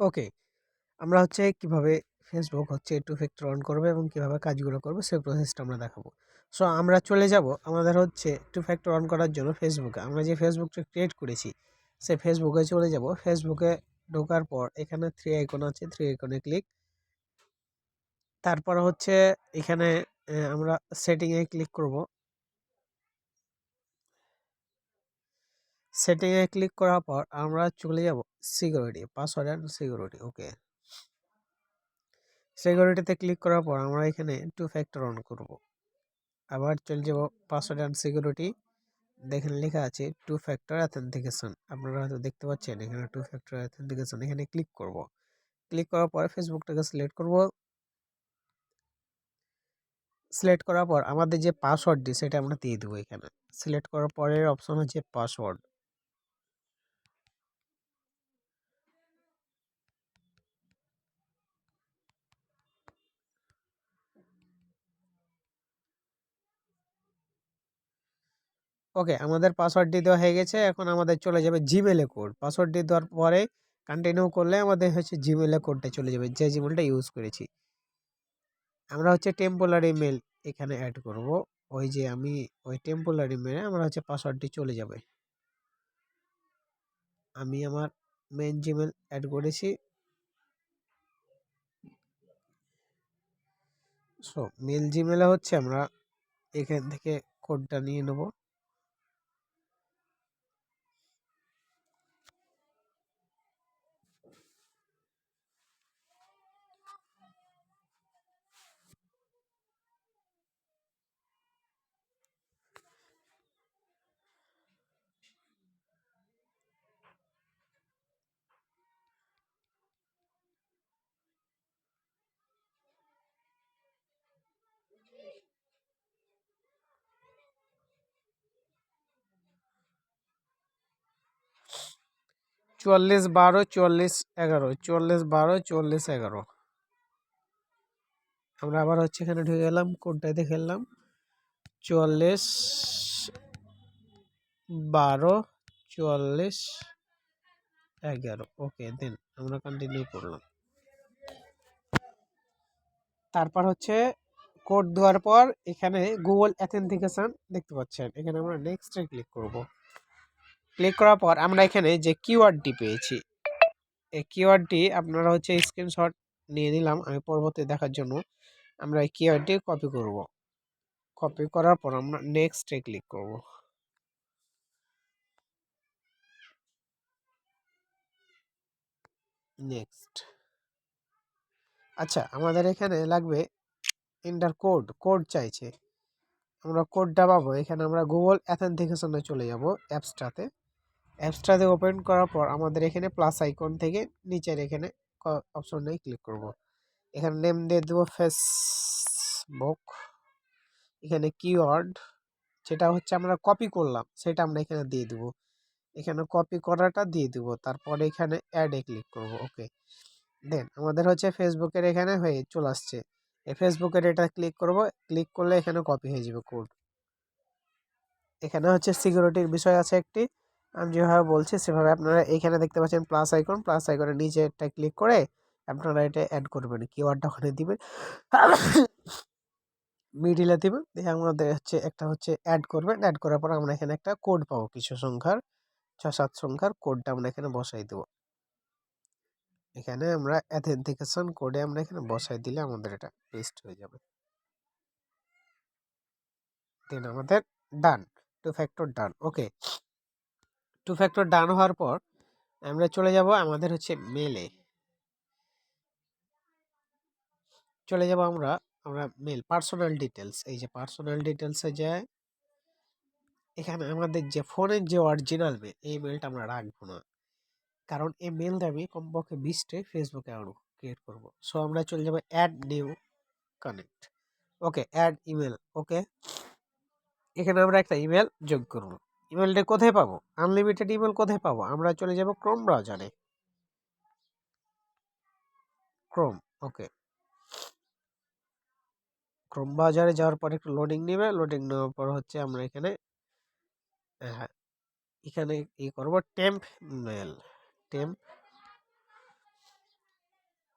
ওকে, আমরা হচ্ছে কীভাবে ফেসবুক হচ্ছে টু ফ্যাক্টর অন করবে এবং কীভাবে কাজগুলো করবে সেই প্রসেসটা আমরা দেখাবো। সো আমরা চলে যাব আমাদের হচ্ছে টু ফ্যাক্টর অন করার জন্য ফেসবুকে আমরা যে ফেসবুকটা ক্রিয়েট করেছি সে ফেসবুকে চলে যাব। ফেসবুকে ঢোকার পর এখানে থ্রি আইকন আছে থ্রি আইকনে ক্লিক তারপর হচ্ছে এখানে আমরা সেটিংয়ে ক্লিক করব। সেটিংয়ে ক্লিক করার পর আমরা চলে যাব security password and security okay সিকিউরিটিতে click করার পর আমরা এখানে টু ফ্যাক্টর অন করব। আবার চলে যাব পাসওয়ার্ড অ্যান্ড সিকিউরিটি দেখেন লেখা আছে টু ফ্যাক্টর অ্যাথেন্টিকেশন আপনারা হয়তো দেখতে পাচ্ছেন এখানে টু ফ্যাক্টর অ্যাথেন্টিকেশন এখানে ক্লিক করব। ক্লিক করার পর ফেসবুকটাকে সিলেক্ট করব। সিলেক্ট করার পর আমাদের যে পাসওয়ার্ডটি সেটা আমরা দিয়ে দেবো এখানে। সিলেক্ট করার পরের অপশন হচ্ছে পাসওয়ার্ড ওকে, আমাদের পাসওয়ার্ডটি দেওয়া হয়ে গেছে। এখন আমাদের চলে যাবে জিমেলে কোড পাসওয়ার্ডটি দেওয়ার পরে কন্টিনিউ করলে আমাদের হচ্ছে জিমেলে কোডটা চলে যাবে। যে জিমেলটা ইউজ করেছি। আমরা হচ্ছে টেম্পোরারি মেল এখানে অ্যাড করব। ওই যে আমি ওই টেম্পোরারি মেলে আমরা হচ্ছে পাসওয়ার্ডটি চলে যাবে। আমি আমার মেন জিমেল অ্যাড করেছি। সো মেল জিমেলে হচ্ছে আমরা এখান থেকে কোডটা নিয়ে নেব। চুয়াল্লিশ বারো চুয়াল্লিশ এগারো চুয়াল্লিশ বারো চুয়াল্লিশ এগারো। আমরা আবার হচ্ছে এখানে ঢুকে গেলাম কোডটা দেখে এলাম চুয়াল্লিশ বারো চুয়াল্লিশ এগারো। ওকে, দেন আমরা কন্টিনিউ করলাম। তারপর হচ্ছে কোড দেওয়ার পর এখানে গুগল অ্যাথেন্টিকেশন দেখতে পাচ্ছেন। এখানে আমরা নেক্সটে ক্লিক করব। ক্লিক করার পর আমরা এখানে যে কিওয়ার্ডটি পেয়েছি, এই কিওয়ার্ডটি আপনারা হচ্ছে স্ক্রিনশট নিয়ে নিলাম, আমি পরবর্তী দেখার জন্য আমরা এই কিওয়ার্ডটি কপি করব। কপি করার পর আমরা নেক্সটে ক্লিক করব। নেক্সট আচ্ছা আমাদের এখানে লাগবে ইন্টার কোড কোড চাইছে। আমরা কোডটা পাবো, এখানে আমরা গুগল অ্যাথেন্টিকেশনে চলে যাব অ্যাপসটাতে অ্যাপসটাতে ওপেন করার পর আমাদের এখানে প্লাস আইকন থেকে নিচের এখানে অপশনে ক্লিক করব। এখানে নেম দিয়ে দেবো ফেসবুক এখানে কিওয়ার্ড যেটা হচ্ছে আমরা কপি করলাম, সেটা আমরা এখানে দিয়ে দেবো। এখানে কপি করাটা দিয়ে দিব, তারপরে এখানে অ্যাডে ক্লিক করব ওকে দেন আমাদের হচ্ছে ফেসবুকের এখানে হয়ে চলে আসছে। এই ফেসবুকের এটা ক্লিক করব ক্লিক করলে এখানে কপি হয়ে যাবে কোড এখানে হচ্ছে সিকিউরিটির বিষয় আছে একটি। আমি যেভাবে বলছি, সেভাবে আপনারা এখানে দেখতে পাচ্ছেন প্লাস আইকন প্লাস আইকনের নিচে একটা ক্লিক করে আপনারা এটা অ্যাড করবেন। কিওয়ার্ডটা ওখানে দিবেন। মিডিলে দিবেন। দিয়ে আমাদের হচ্ছে একটা হচ্ছে অ্যাড করবেন। অ্যাড করার পর আমরা এখানে একটা কোড পাবো। কিছু সংখ্যার ছ সাত সংখ্যার কোডটা আমরা এখানে বসাই দেবো। এখানে আমরা অ্যাথেন্টিকেশন কোডে আমরা এখানে বসাই দিলে আমাদের এটা পেস্ট হয়ে যাবে। দেন আমাদের done two factor done okay two factor done হওয়ার পর, আমরা চলে যাব আমাদের হচ্ছে মেলে চলে যাব আমরা আমরা মেল পার্সোনাল ডিটেলস এই যে পার্সোনাল ডিটেলসে যায় এখানে আমাদের যে ফোনের যে অরিজিনাল মেল এই মেলটা আমরা রাখব না। কারণ এই মেলটা আমি কমপক্ষে বিশটে ফেসবুকে আরও ক্রিয়েট করব। সো আমরা চলে যাব add new connect okay add email okay এখানে আমরা একটা ইমেল যোগ করব। ইমেলটা কোথায় পাবো? আনলিমিটেড ইমেল কোথায় পাবো? আমরা চলে যাব ক্রোম ব্রাউজারে ক্রোম ওকে ক্রোম ব্রাউজারে যাওয়ার পর একটু লোডিং নেবে। লোডিং নেওয়ার পর হচ্ছে আমরা এখানে হ্যাঁ এখানে ই করব temp mail temp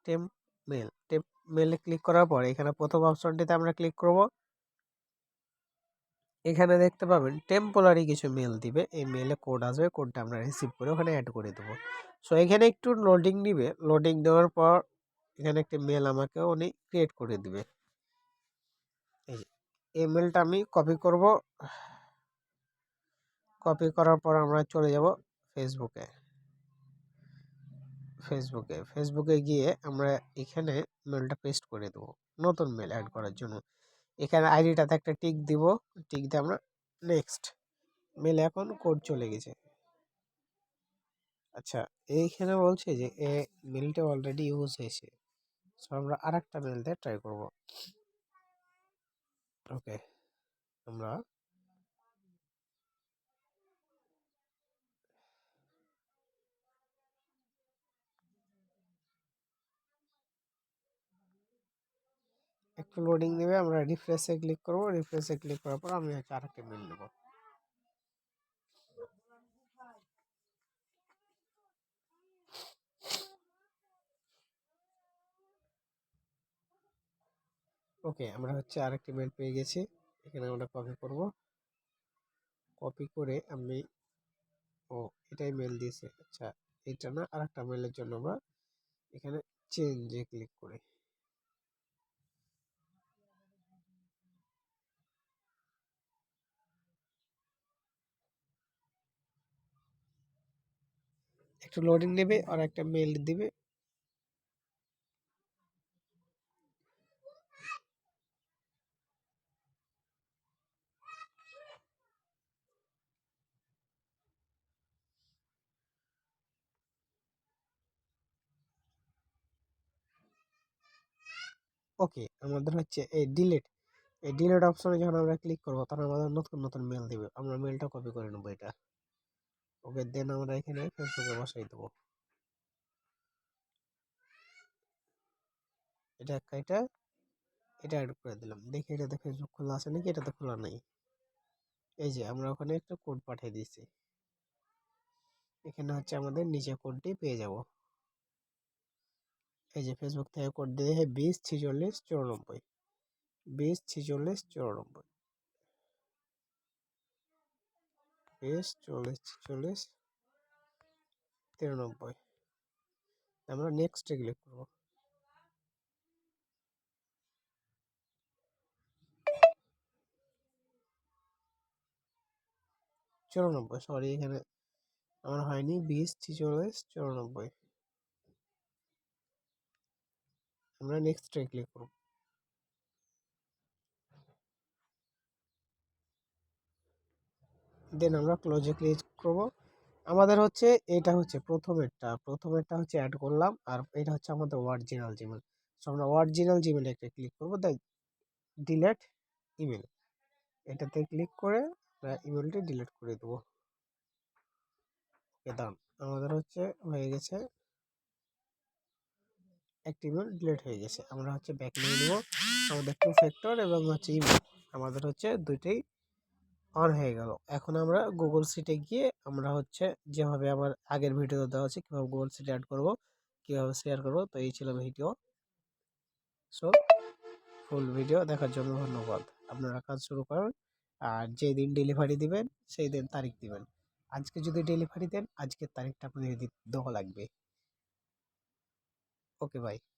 temp mail temp মেলে ক্লিক করার পর এখানে প্রথম অপশনটিতে আমরা ক্লিক করব। এখানে দেখতে পাবেন টেম্পোরারি কিছু মেল দিবে। এই মেলে কোড আসবে কোডটা আমরা রিসিভ করে ওখানে অ্যাড করে দেবো। সো এখানে একটু লোডিং নিবে। লোডিং দেওয়ার পর এখানে একটি মেল আমাকে উনি ক্রিয়েট করে দিবে। এই এই মেলটা আমি কপি করব। কপি করার পর আমরা চলে যাব ফেসবুকে ফেসবুকে ফেসবুকে গিয়ে আমরা এখানে মেলটা পেস্ট করে দেবো। নতুন মেল অ্যাড করার জন্য। এখানে আইডিটাতে একটা টিক দিব। টিক দিয়ে আমরা নেক্সট মেলে এখন কোড চলে গেছে। আচ্ছা এইখানে বলছে যে, এ মেলটা অলরেডি ইউজ হয়েছে। সো আমরা আর একটা মেল দিয়ে ট্রাই করব। ওকে আমরা একটু লোডিং নেবে আমরা রিফ্রেশে ক্লিক করব রিফ্রেশে ক্লিক করার পর আমি হচ্ছে আরেকটা মেল নেব। ওকে আমরা হচ্ছে আরেকটি মেল পেয়ে গেছি, এখানে আমরা কপি করব। কপি করে আমি, ও, এটাই মেল দিয়েছে। আচ্ছা এটা না আরেকটা মেলের জন্য আমরা এখানে চেঞ্জে ক্লিক করি। একটু লোডিং নেবে আর একটা মেল দিবে। ওকে আমাদের হচ্ছে এই ডিলেট এই ডিলেট অপশনে যখন আমরা ক্লিক করব, তখন আমাদের নতুন নতুন মেল দিবে। আমরা মেলটা কপি করে নেব এটা। ওকে দেন আমরা এখানে ফেসবুকে বসাই দেবো। এটা একটা এটা এটা অ্যাড করে দিলাম। দেখি এটাতে ফেসবুক খোলা আছে নাকি? এটাতে খোলা নেই। এই যে, আমরা ওখানে একটা কোড পাঠিয়ে দিয়েছি। এখানে হচ্ছে আমাদের নিচে কোডটি পেয়ে যাব। এই যে, ফেসবুক থেকে কোড দিয়ে বিশ ছিচল্লিশ চুরানব্বই। বিশ ছিচল্লিশ চুরানব্বই। বিশ চল্লিশ ছিচল্লিশ তিরানব্বই। আমরা নেক্সটে ক্লিক করব। চুরানব্বই সরি এখানে আমার হয়নি। বিশ, ছিচল্লিশ, চুরানব্বই। আমরা নেক্সটে ক্লিক করব। দেন আমরা ক্লোজে ক্লিক করব। আমাদের হচ্ছে এটা হচ্ছে প্রথমেরটা প্রথমেরটা হচ্ছে অ্যাড করলাম আর এটা হচ্ছে আমাদের অরিজিনাল জিমেল সো আমরা অরিজিনাল জিমেলে একটা ক্লিক করব তাই ডিলেট ইমেল এটাতে ক্লিক করে আমরা ইমেলটি ডিলিট করে দেবো। দাম আমাদের হচ্ছে হয়ে গেছে। একটি ইমেল ডিলিট হয়ে গেছে। আমরা হচ্ছে ব্যাক নিয়ে নেব আমাদের টু ফ্যাক্টর এবং হচ্ছে ইমেল আমাদের হচ্ছে দুইটাই অন হয়ে গেল। এখন আমরা গুগল সিটে গিয়ে আমরা হচ্ছে যেভাবে আমার আগের ভিডিও দেওয়া আছে, কীভাবে গুগল সিটে অ্যাড করব, কীভাবে শেয়ার করব, তো এই ছিল ভিডিও। সো ফুল ভিডিও দেখার জন্য ধন্যবাদ। আপনারা কাজ শুরু করেন, আর যেই দিন ডেলিভারি দিবেন, সেই দিন তারিখ দিবেন। আজকে যদি ডেলিভারি দেন, আজকের তারিখটা আপনাদের দেওয়া লাগবে। Okay bye